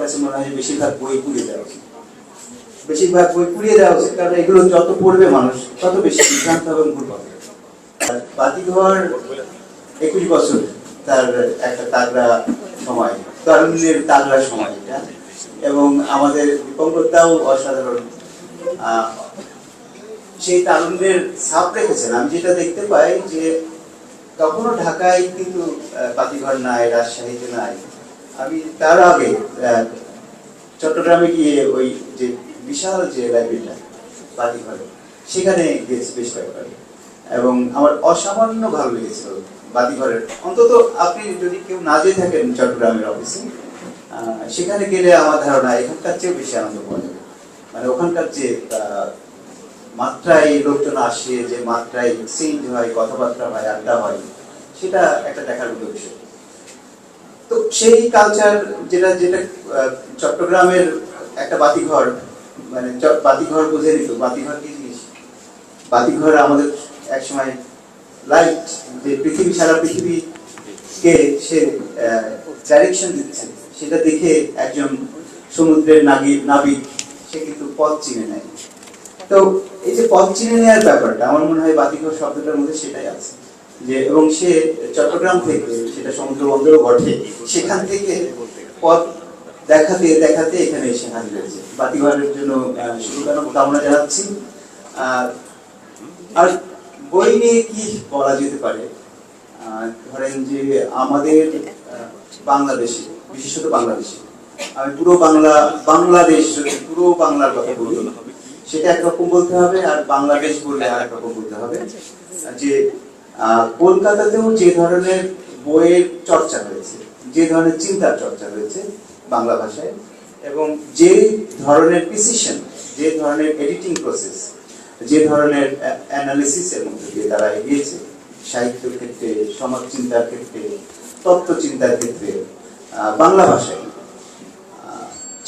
কাছে মনে হয় বেশিরভাগ বই পুড়িয়ে দেওয়া উচিত। বেশিরভাগ বই পুড়িয়ে দেওয়া উচিত কারণ এগুলো যত পড়বে মানুষ তত বেশি বিভ্রান্ত এবং ভুল পাবে। আর বাতিঘর একুশ বছর তার একটা তাগড়া সময় তরুণের তাগড়া সময় এটা। এবং আমাদের দীপঙ্করটাও অসাধারণ সেই তারুণ্যের ছাপ রেখেছেন। আমি যেটা দেখতে পাই যে তখনও ঢাকায় কিন্তু আহ, বাতিঘর নাই রাজশাহীতে নাই। আমি তার আগে চট্টগ্রামে গিয়ে ওই যে বিশাল যে লাইব্রেরিটা বাতিঘরে সেখানে গিয়েছি বেশ কয়েকবার এবং আমার অসামান্য ভালো লেগেছিল বাতিঘরের অন্তত আপনি যদি কেউ না যেয়ে থাকেন চট্টগ্রামের অফিসে সেখানে গেলে আমার ধারণা এখানকার চেয়েও বেশি আনন্দ পাওয়া যাবে। মানে ওখানকার যে মাত্রায় লোকজন আসে, যে মাত্রায় এক্সচেঞ্জ হয়, কথাবার্তা হয়, আড্ডা হয়, সেটা একটা দেখার মতো বিষয়। সেই কালচার যেটা যেটা চট্টগ্রামের একটা বাতিঘর মানে বাতিঘর বুঝে নিত। বাতিঘর কি জিনিস? বাতিঘর আমাদের একসময় লাইট যে পৃথিবী, সারা পৃথিবীকে সে ডাইরেকশন দিচ্ছে। সেটা দেখে একজন সমুদ্রের নাগি, নাবিক, সে কিন্তু পথ চিনে নেয়। তো এই যে পথ চিনে নেওয়ার ব্যাপারটা, আমার মনে হয় বাতিঘর শব্দটার মধ্যে সেটাই আছে। যে, এবং সে চট্টগ্রাম থেকে, সেটা সমুদ্র বন্দরও ঘটে সেখান থেকে পথ দেখাতে দেখাতে এখানে এসে হাজির হয়েছে। বাতিঘরের জন্য শুভকামনা কামনা জানাচ্ছি। আর বই নিয়ে কি বলা যেতে পারে? ধরেন যে আমাদের বাংলাদেশে, বিশেষত বাংলাদেশে, আমি পুরো বাংলা, বাংলাদেশ পুরো বাংলার কথা বলি, সেটা একরকম বলতে হবে আর বাংলাদেশ বললে আর একরকম বলতে হবে। যে কলকাতাতেও যে ধরনের বইয়ের চর্চা হয়েছে, যে ধরনের চিন্তার চর্চা হয়েছে বাংলা ভাষায়, এবং যে ধরনের প্রিসিশন যে ধরনের এডিটিং প্রসেস যে ধরনের অ্যানালিসিসের মধ্যে দিয়ে তারা এগিয়েছে, সাহিত্যের ক্ষেত্রে, সমাজ চিন্তার ক্ষেত্রে, তত্ত্ব চিন্তার ক্ষেত্রে বাংলা ভাষায়।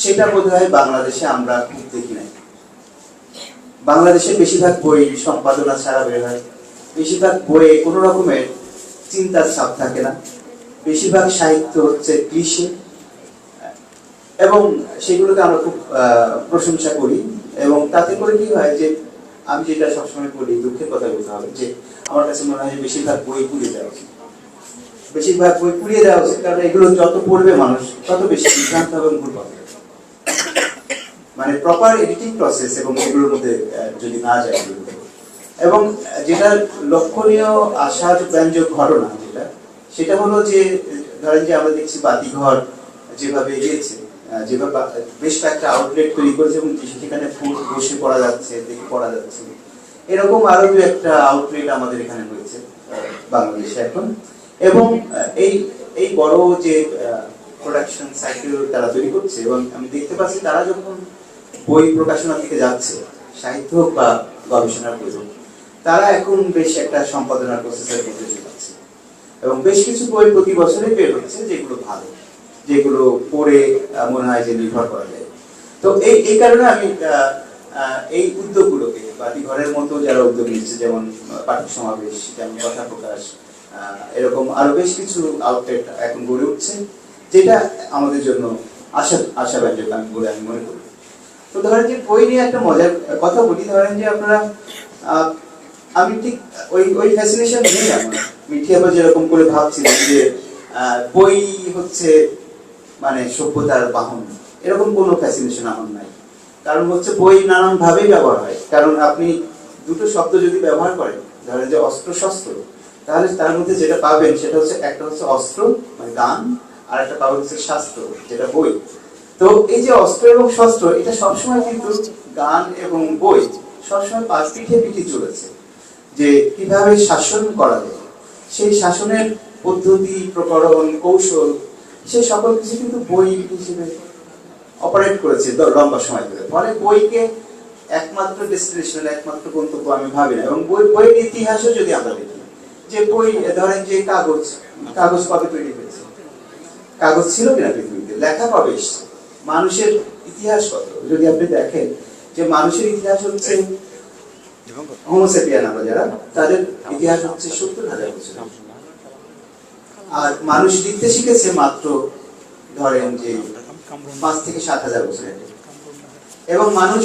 সেটা বোধ হয় বাংলাদেশে আমরা খুব দেখি নাই। বাংলাদেশে বেশিরভাগ বই সম্পাদনা ছাড়া বের হয়। বেশিরভাগ বইয়ে কোনো রকমের চিন্তার ছাপ থাকে না। বেশিরভাগ সাহিত্য হচ্ছে কৃষি এবং সেগুলোকে আমরা খুব প্রশংসা করি। এবং তাতে করে কি হয় যে, আমি যেটা সবসময় বলি, দুঃখের কথা বলতে হবে যে, আমার কাছে মনে হয় বেশিরভাগ বই পুড়িয়ে দেওয়া উচিত। বেশিরভাগ বই পুড়িয়ে দেওয়া উচিত কারণ এগুলো যত পড়বে মানুষ, তত বেশি বিভ্রান্ত হবে ভুল পাবে মানে প্রপার এডিটিং প্রসেস এবং এগুলোর মধ্যে যদি না যায়। এবং যেটা লক্ষণীয় আশার ব্যঞ্জক ঘটনা যেটা সেটা হলো যে ধরেন যে আমরা দেখছি বাতিঘর যেভাবে এগিয়েছে যেভাবে বেশ কয়েকটা আউটলেট তৈরি করেছে এবং সেখানে ফুল বসে পড়া যাচ্ছে দেখে পড়া যাচ্ছে। এরকম আরও দু একটা আউটলেট আমাদের এখানে হয়েছে বাংলাদেশে এখন। এবং এই এই বড় যে প্রোডাকশন সাইকেল তারা তৈরি করছে এবং আমি দেখতে পাচ্ছি তারা যখন বই প্রকাশনা থেকে যাচ্ছে সাহিত্য বা গবেষণার হোক, তারা এখন বেশ একটা সম্পাদনার প্রসেসের মধ্যে যাচ্ছে। এবং বেশ কিছু বই প্রতি বছরে বের হচ্ছে যেগুলো ভালো, যেগুলো পড়ে মনে হয় যে নির্ভর করা যায়। তো এই এই কারণে আমি এই উদ্যোগগুলোকে বাতিঘরের মতো যারা উদ্যোগ নিচ্ছে, যেমন পাঠক সমাবেশ, যেমন কথা প্রকাশ এরকম আরও বেশ কিছু আউটলেট এখন গড়ে উঠছে, যেটা আমাদের জন্য আশা, আশাব্যঞ্জক আমি বলে আমি মনে করি। তো ধরেন যে বই নিয়ে একটা মজার কথা বলি, ধরেন যে আপনারা আমি ঠিক ওই ওই ফ্যাসিনেশন নেই আমার। মিঠি আবার যেরকম করে ভাবছিলাম যে বই হচ্ছে মানে সভ্যতার বাহন। এরকম কোনো ফ্যাসিনেশন আমার নাই। কারণ হচ্ছে বই নানান ভাবেই ব্যবহার হয়। কারণ আপনি দুটো শব্দ যদি ব্যবহার করেন, ধরেন যে অস্ত্র শস্ত্র তাহলে তার মধ্যে যেটা পাবেন সেটা হচ্ছে, একটা হচ্ছে অস্ত্র মানে গান আর একটা পাবেন হচ্ছে শাস্ত্র, যেটা বই। তো এই যে অস্ত্র এবং শস্ত্র, এটা সবসময় কিন্তু গান এবং বই সবসময় পাঁচ পিঠে পিঠে চলেছে। যে কীভাবে শাসন করা যায়, সেই শাসনের পদ্ধতি, প্রকরণ, কৌশল, সে সকল কিছু কিন্তু বই হিসেবে অপারেট করেছে লম্বা সময় ধরে। ফলে বইকে একমাত্র ডেস্টিনেশন একমাত্র গন্তব্য আমি ভাবি না। এবং বই, বইয়ের ইতিহাসও যদি আমরা দেখি, যে বই ধরেন যে কাগজ কাগজ কবে তৈরি হয়েছে? কাগজ ছিল কিনা পৃথিবীতে? লেখা কবে মানুষের ইতিহাস কত? যদি আপনি দেখেন যে মানুষের ইতিহাস হচ্ছে যারা, তাদের ইতিহাস হচ্ছে সত্তর হাজার বছর। আর মানুষ লিখতে শিখেছে মাত্র, ধরেন যে পাঁচ থেকে সাত হাজার বছর এবং মানুষ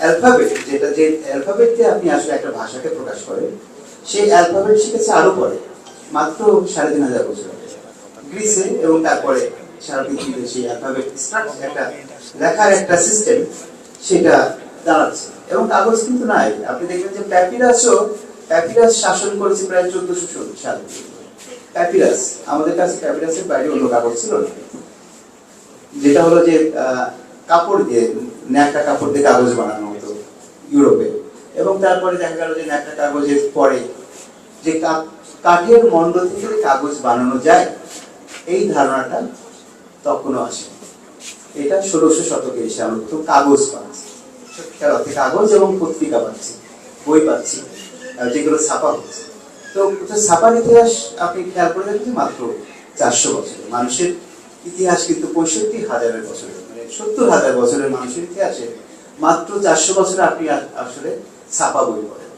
অ্যালফাবেট যেটা যে অ্যালফাবেট দিয়ে আপনি আসলে একটা ভাষাকে প্রকাশ করেন, সেই অ্যালফাবেট শিখেছে আরও পরে, মাত্র সাড়ে তিন হাজার বছর গ্রিসে এবং তারপরে সারা পৃথিবীতে সেই অ্যালফাবেট একটা লেখার একটা সিস্টেম সেটা দাঁড়াচ্ছে। এবং কাগজ কিন্তু নাই। আপনি দেখবেন যে প্যাপিরাসও, প্যাপিরাস শাসন করেছে প্রায় চোদ্দশো সালে প্যাপিরাস, আমাদের কাছে প্যাপিরাসের বাইরে অন্য কাগজ ছিল না। যেটা হলো যে কাপড় দিয়ে, ন্যাকড়া কাপড় দিয়ে কাগজ বানানো হতো ইউরোপে। এবং তারপরে দেখা গেল যে ন্যাকড়া কাগজের পরে যে কাঠের মন্ড থেকে কাগজ বানানো যায়, এই ধারণাটা তখনও আসে। এটা ষোলোশো শতকে এসে আমরা প্রথম কাগজ পাচ্ছি অর্থে কাগজ এবং পত্রিকা পাচ্ছি, বই পাচ্ছি যেগুলো ছাপা হচ্ছে। তো ছাপার ইতিহাস আপনি খেয়াল করে দেখবেন মাত্র চারশো বছর মানুষের ইতিহাস কিন্তু পঁয়ষট্টি হাজারের বছরের মানে সত্তর হাজার বছরের মানুষের ইতিহাসে মাত্র চারশো বছরে আপনি আসলে ছাপা বই পড়েন।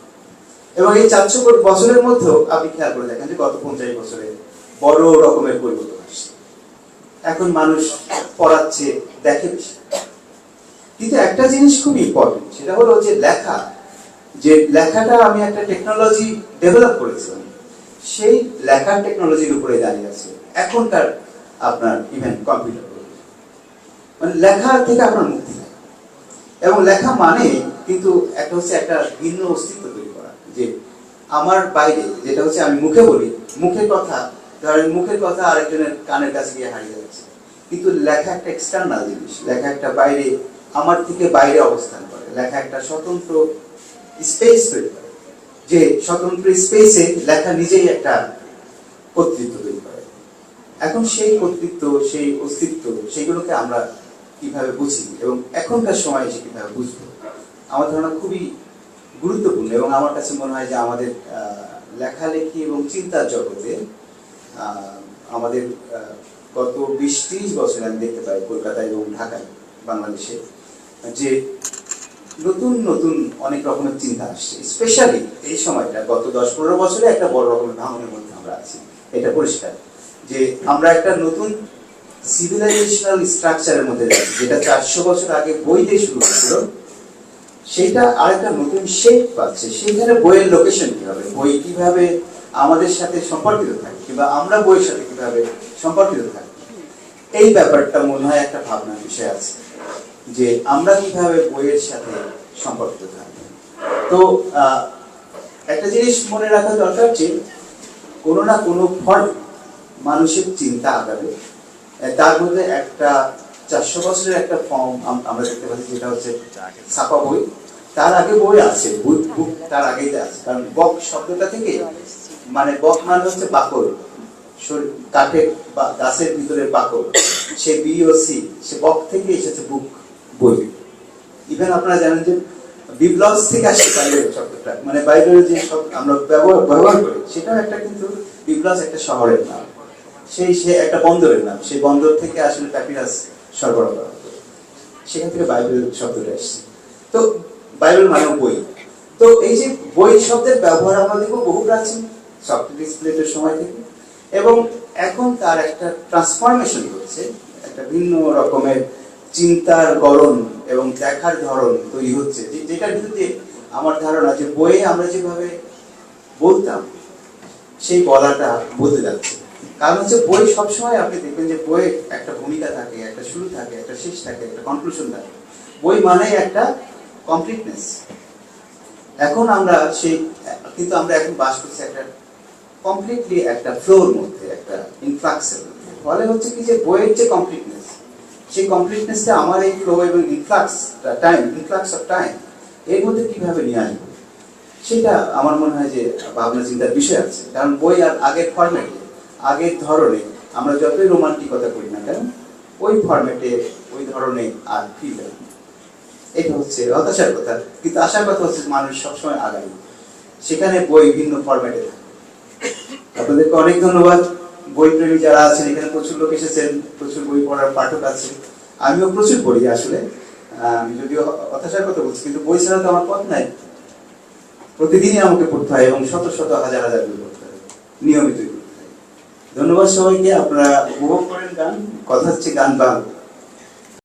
এবং এই চারশো বছরের মধ্যেও আপনি খেয়াল করে দেখেন যে গত পঞ্চাশ বছরে বড় রকমের পরিবর্তন আসছে। এখন মানুষ পড়াচ্ছে, দেখে বেশি। কিন্তু একটা জিনিস খুব ইম্পর্টেন্ট সেটা হলো যে লেখা। যে লেখাটা আমি একটা টেকনোলজি ডেভেলপ করেছিলাম সেই লেখার টেকনোলজির উপরে দাঁড়িয়ে আছে এখনকার আপনার ইভেন কম্পিউটার মানে লেখা থেকে আপনার মুক্তি এবং লেখা মানে কিন্তু একটা হচ্ছে একটা ভিন্ন অস্তিত্ব তৈরি করা। যে আমার বাইরে, যেটা হচ্ছে আমি মুখে বলি, মুখের কথা, ধরেন মুখের কথা আরেকজনের কানের কাছে গিয়ে হারিয়ে যাচ্ছে। কিন্তু লেখা একটা এক্সটার্নাল জিনিস, লেখা একটা বাইরে আমার থেকে বাইরে অবস্থান করে। লেখা একটা স্বতন্ত্র স্পেস তৈরি করে। যে স্বতন্ত্র স্পেসে লেখা নিজেই একটা কর্তৃত্ব তৈরি করে। এখন সেই কর্তৃত্ব, সেই অস্তিত্ব, সেগুলোকে আমরা কীভাবে বুঝি এবং এখনকার সময় এসে কীভাবে বুঝব, আমার ধারণা খুবই গুরুত্বপূর্ণ এবং আমার কাছে মনে হয় যে আমাদের লেখালেখি এবং চিন্তার জগতে আমাদের গত বিশ ত্রিশ বছর আমি দেখতে পাই কলকাতায় এবং ঢাকায় বাংলাদেশে যে নতুন নতুন অনেক রকমের চিন্তা আসছে। স্পেশালি এই সময়টা, গত দশ, পনেরো বছরে একটা বড় রকমের ভাঙনের মধ্যে আমরা আছি। এটা পরিষ্কার। যে আমরা একটা নতুন সিভিলাইজেশনাল স্ট্রাকচারের মধ্যে যাচ্ছি যেটা চারশো বছর আগে বই দিয়ে শুরু হয়েছিল সেটা আরেকটা নতুন শেপ পাচ্ছে। সেইখানে বইয়ের লোকেশন কি হবে বই কীভাবে আমাদের সাথে সম্পর্কিত থাকে, কিংবা আমরা বইয়ের সাথে কীভাবে সম্পর্কিত থাকি? এই ব্যাপারটা মনে হয় একটা ভাবনার বিষয় আছে। যে আমরা কীভাবে বইয়ের সাথে সম্পর্কিত থাকব তো একটা জিনিস মনে রাখা দরকার যে, কোনো না কোনো ফর্ম মানুষের চিন্তা আগাবে তার মধ্যে একটা চারশো বছরের একটা ফর্ম আমরা দেখতে পাচ্ছি যেটা হচ্ছে ছাপা বই। তার আগে বই আছে বুক বুক তার আগেই আছে। কারণ বক শব্দটা থেকে মানে বক মানে হচ্ছে শরীর- কাঠের বা, গাছের ভিতরে বাকল। সে বি ও সি সে বক থেকে এসেছে বুক বই। ইভেন আপনারা জানেন যে বিপ্লস থেকে আসছে বাইবেল শব্দটা মানে বাইবেল যে শব্দ আমরা ব্যবহার ব্যবহার করি, সেটাও একটা কিন্তু বিপ্লস একটা শহরের নাম। সেই সে একটা বন্দরের নাম। সেই বন্দর থেকে আসলে প্যাপিরাস সরবরাহ করা সেখান থেকে বাইবেল শব্দটা এসছে তো বাইবেল মানে বই। তো এই যে বই শব্দের ব্যবহার আমরা দেখব বহু প্রাচীন সক্রেটিস প্লেটের সময় থেকে। এবং এখন তার একটা ট্রান্সফরমেশন হচ্ছে একটা ভিন্ন রকমের চিন্তার গড়ন এবং দেখার ধরন তৈরি হচ্ছে। যেটার ভিত্তিতে আমার ধারণা যে বইয়ে আমরা যেভাবে বলতাম, সেই বলাটা বলতে যাচ্ছে। কারণ হচ্ছে বই সবসময় আপনি দেখবেন যে বইয়ে একটা ভূমিকা থাকে, একটা শুরু থাকে, একটা শেষ থাকে, একটা কনক্লুশন থাকে। বই মানেই একটা কমপ্লিটনেস এখন আমরা সেই, কিন্তু আমরা এখন বাস করছি একটা কমপ্লিটলি একটা ফ্লোর মধ্যে, একটা ইনফ্লাক্সের মধ্যে। ফলে হচ্ছে কি যে বইয়ের যে কমপ্লিটনেস সেই কমপ্লিটনেসটা আমার এই ফ্লো এবং influx time influx of time এর মধ্যে কীভাবে নিয়ে আসব? সেটা আমার মনে হয় যে ভাবনা চিন্তার বিষয় আছে। কারণ বই আর আগের ফরম্যাটে আগের ধরনে আমরা যতই রোমান্টিকতা করি না কেন, ওই ফরম্যাটে ওই ধরনে আর না। এটা হচ্ছে হতাশার কথা। কিন্তু আশার কথা হচ্ছে মানুষ সবসময় আগামী। সেখানে বই ভিন্ন ফরম্যাটে থাকে। আপনাদেরকে অনেক ধন্যবাদ। বই প্রেমী যারা আছেন, এখানে প্রচুর লোক এসেছেন, প্রচুর বই পড়ার পাঠক আছে আমিও প্রচুর পড়ি আসলে। আমি যদিও হতাশার কথা বলছি, কিন্তু বই ছাড়া তো আমার পথ নাই। প্রতিদিনই আমাকে পড়তে হয় এবং শত শত হাজার হাজার বই পড়তে হয়, নিয়মিতই পড়তে হয়। ধন্যবাদ সবাইকে, আপনারা উপভোগ করেন গান, কথা হচ্ছে গান বাংলা